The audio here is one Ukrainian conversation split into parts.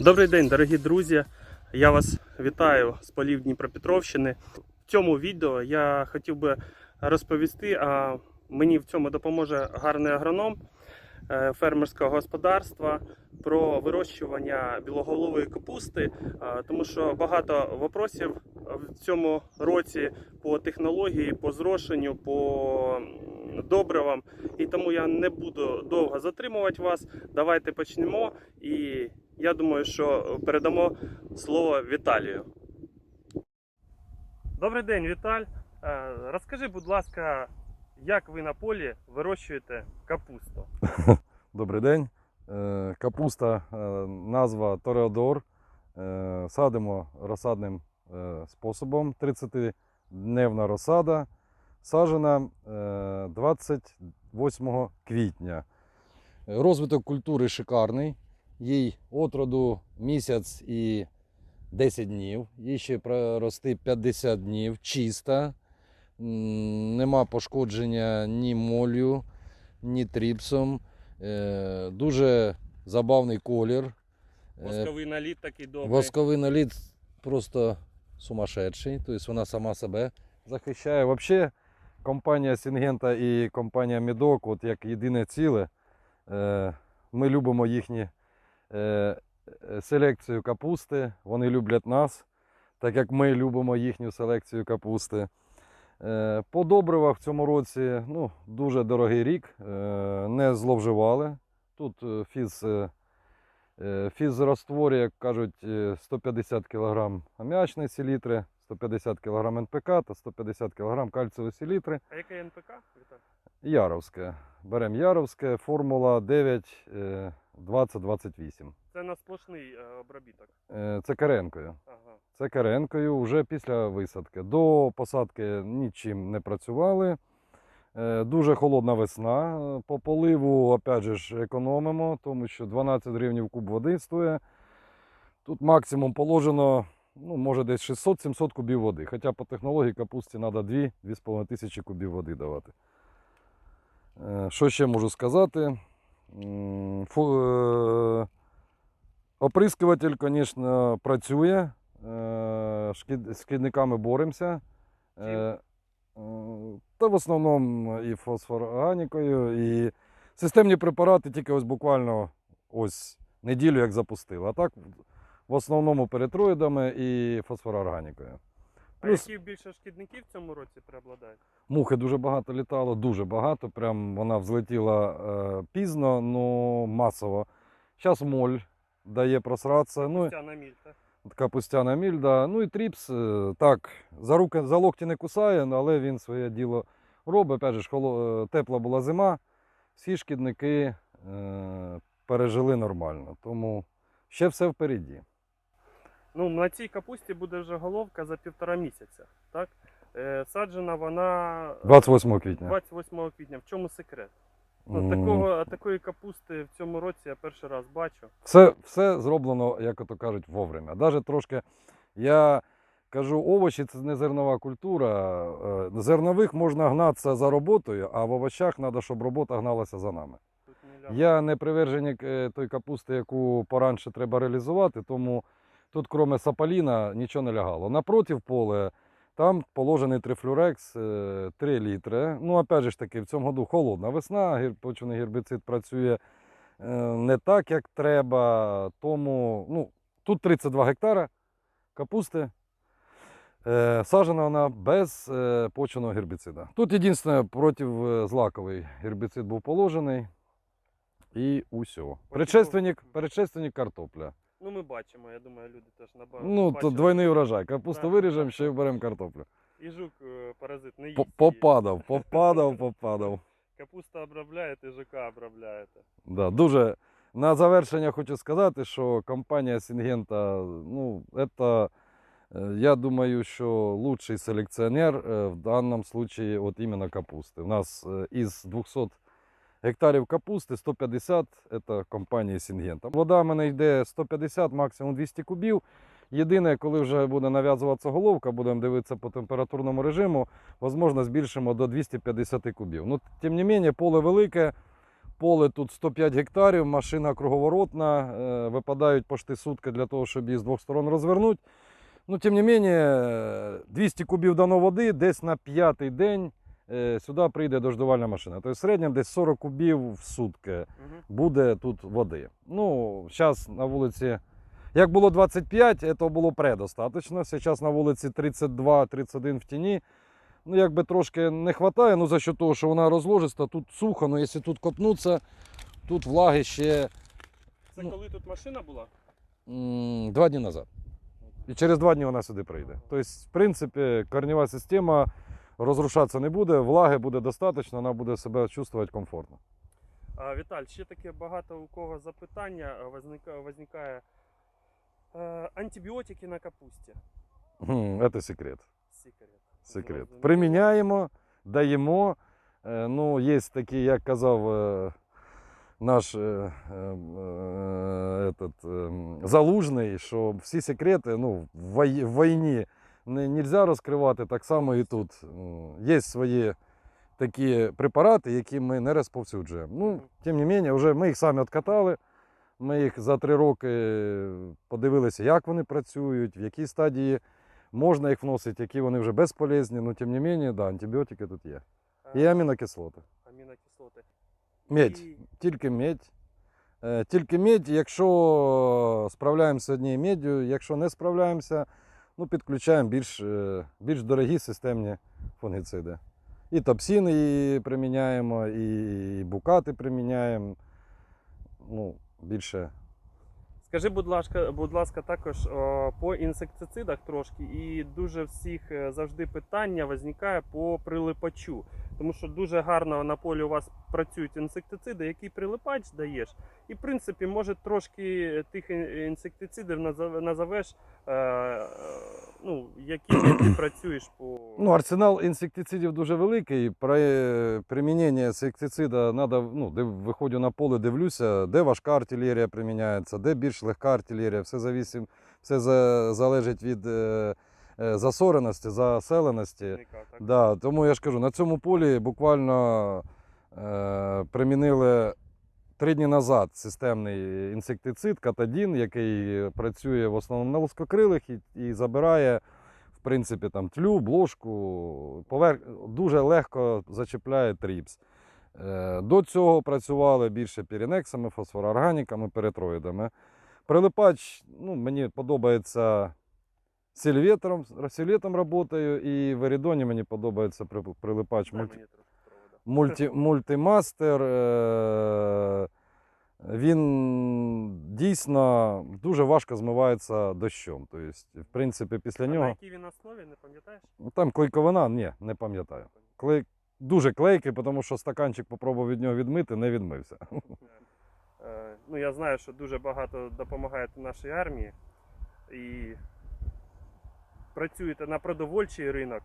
Добрий день, дорогі друзі. Я вас вітаю з полів Дніпропетровщини. В цьому відео я хотів би розповісти, а мені в цьому допоможе гарний агроном е, фермерського господарства про вирощування білоголової капусти, тому що багато вопросів в цьому році по технології, по зрошенню, по добривам. І тому я не буду довго затримувати вас. Давайте почнемо. І я думаю, що передамо слово Віталію. Добрий день, Віталь. Е, Розкажи, будь ласка, як ви на полі вирощуєте капусту? Добрий день. Е, Капуста, е, назва Тореодор. Садимо розсадним способом. 30-дневна розсада. Саджена е, 28 квітня. Розвиток культури шикарний. Їй от роду місяць і 10 днів. Їй ще прорости 50 днів. Чиста. Нема пошкодження ні молью, ні тріпсом. Е, Дуже забавний колір. Е, Восковий наліт такий добрий. Восковий наліт просто сумасшедший. Тобто вона сама себе захищає. Взагалі, компанія Сінгента і компанія Мідок, от як єдине ціле, е, ми любимо їхні селекцію капусти. Вони люблять нас, так як ми любимо їхню селекцію капусти. Е, По добривах в цьому році ну, дуже дорогий рік, е, не зловживали. Тут е, фіз, е, е, як кажуть, е, 150 кг аміачної селітри, 150 кг НПК та 150 кг кальцієвої селітри. А яке НПК, Яровське. Беремо Яровське, формула 9 е, 2028. Це на сплошний е, обробіток. Е, Це каренкою. Ага. Це каренкою вже після висадки. До посадки нічим не працювали. Е, Дуже холодна весна. По поливу, опять же, ж, економимо, тому що 12 гривень куб води стоїть. Тут максимум положено, ну, може десь 600-700 кубів води. Хоча по технології капусті треба 2-2,5 тисячі кубів води давати. Що ще можу сказати? Фу- е, Оприскуватель, звісно, працює. Е, З шкідниками боремося. Е, Та в основному і фосфорорганікою, і системні препарати тільки ось буквально ось неділю як запустили. А так в основному перетроїдами і фосфорорганікою. А Плюс- які більше шкідників в цьому році преобладають? Мухи дуже багато літало, дуже багато. Прям вона взлетіла е, пізно, але масово. Зараз моль дає просратися. Ну, Костяна мільта. така пустяна мільда. Ну і тріпс е, так, за, руки, за локті не кусає, але він своє діло робить. Опять же, ж, холо- е, тепла була зима, всі шкідники е, пережили нормально. Тому ще все впереді. Ну, на цій капусті буде вже головка за півтора місяця. Так? Е, саджена вона е, 28 квітня. 28 квітня. В чому секрет? Ну, такого, такої капусти в цьому році я перший раз бачу. Все, все зроблено, як ото кажуть, вовремя. Даже трошки я кажу, овочі це не зернова культура. Е, Зернових можна гнатися за роботою, а в овочах треба, щоб робота гналася за нами. Не. Я не приверженик е, той капусти, яку поранше треба реалізувати, тому тут, крім сапаліна, нічого не лягало. Напротив поле, там положений трифлюрекс е, 3 літри. Ну, опять же ж таки, в цьому году холодна весна, почвений гербіцид працює е, не так, як треба. Тому ну, тут 32 гектара капусти. Е, Сажена вона без е, почвеного гербіцида. Тут єдине проти е, злаковий гербіцид був положений. І усьо. Предшественник, предшественник картопля. Ну, ми бачимо, я думаю, люди теж набагато. Ну, то двойний урожай. Капусту Так, виріжемо, так, ще так. вберемо картоплю. І жук е, паразит не їсть. По- Попадав, попадав, попадав. Капуста обробляєте, жука обробляєте. Да, дуже. На завершення хочу сказати, що компанія Сінгента, ну, это, е, я думаю, що лучший селекціонер е, в даному случае от іменно капусти. У нас е, із 200 гектарів капусти 150 це компанія Сінгента. Вода в мене йде 150, максимум 200 кубів. Єдине, коли вже буде нав'язуватися головка, будемо дивитися по температурному режиму, можливо, збільшимо до 250 кубів. Ну, тим не менше, поле велике, поле тут 105 гектарів, машина круговоротна, е, випадають пошти сутки для того, щоб її з двох сторон розвернути. Ну, тим не менше, 200 кубів дано води, десь на п'ятий день сюди прийде дождувальна машина. Тобто в середньому десь 40 кубів в сутки буде тут води. Ну, зараз на вулиці, як було 25, це було предостаточно. Зараз на вулиці 32-31 в тіні. Ну, якби трошки не вистачає, ну за що того, що вона розложиста, тут сухо, ну якщо тут копнутися, тут влаги ще Це Ну. коли тут машина була? два дні назад. І через два дні вона сюди прийде. Тобто, в принципі, корнева система розрушатися не буде, влаги буде достатньо, вона буде себе чувствувати комфортно. Віталь, ще таке багато у кого запитання возникає, возникає. Е, антибіотики на капусті. Це секрет. Секрет. Секрет. Приміняємо, даємо. Е, Ну, є такі, як казав е, наш этот, е, залужний, що всі секрети ну, в в війні не можна розкривати, так само і тут. Є свої такі препарати, які ми не розповсюджуємо. Ну, тим не менше, вже ми їх самі відкатали. Ми їх за три роки подивилися, як вони працюють, в якій стадії можна їх вносити, які вони вже безполезні. Ну, тим не менше, да, антибіотики тут є. І Е, амінокислоти. амінокислоти. Медь. І- Тільки медь. Е, Тільки медь, якщо справляємося однією меддю, якщо не справляємося, ну, підключаємо більш, е, більш дорогі системні фунгіциди. І топсини і приміняємо, і букати приміняємо. Ну, більше. Скажи, будь ласка, будь ласка, також по інсектицидах трошки, і дуже всіх е, завжди питання виникає по прилипачу. Тому що дуже гарно на полі у вас працюють інсектициди, який прилипач даєш. І в принципі, може трошки тих інсектицидів назовеш, е, ну, якими ти працюєш по. Ну, арсенал інсектицидів дуже великий. При приміненні інсектицида треба, ну, де виходжу на поле, дивлюся, де важка артилерія приміняється, де більш легка артилерія. Все, завісим, все за, залежить від е, е, засореності, заселеності. так? Да, тому я ж кажу, на цьому полі буквально примінили три дні назад системний інсектицид катадін, який працює в основному на лоскокрилих і, і забирає в принципі там тлю, блошку, поверх, дуже легко зачіпляє тріпс. Е, До цього працювали більше пірінексами, фосфорорганіками, перетроїдами. Прилипач, ну, мені подобається сильветром, сильветом працюю, і в Ерідоні мені подобається прилипач Дай мульти, мультимастер. Е, він дійсно дуже важко змивається дощом. Тобто, в принципі, після А на нього. якій він основі, не пам'ятаєш? Ну, Там клейковина, ні, не пам'ятаю. Клей... Дуже клейкий, тому що стаканчик попробував від нього відмити, не відмився. Е, Ну, я знаю, що дуже багато допомагаєте нашій армії і працюєте на продовольчий ринок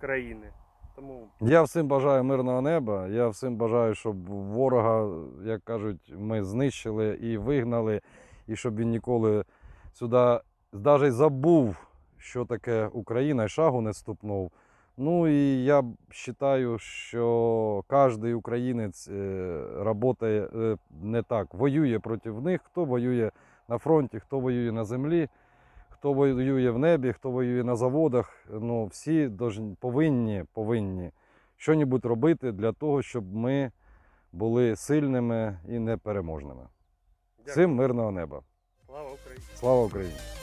країни. Тому Я всім бажаю мирного неба. Я всім бажаю, щоб ворога, як кажуть, ми знищили і вигнали, і щоб він ніколи сюди навіть забув, що таке Україна, і шагу не ступнув. Ну і я вважаю, що кожен українець працює не так, воює проти них, хто воює на фронті, хто воює на землі, хто воює в небі, хто воює на заводах. Ну, всі повинні, повинні щось робити для того, щоб ми були сильними і непереможними. дякую. Всім мирного неба. Слава Україні! Слава Україні!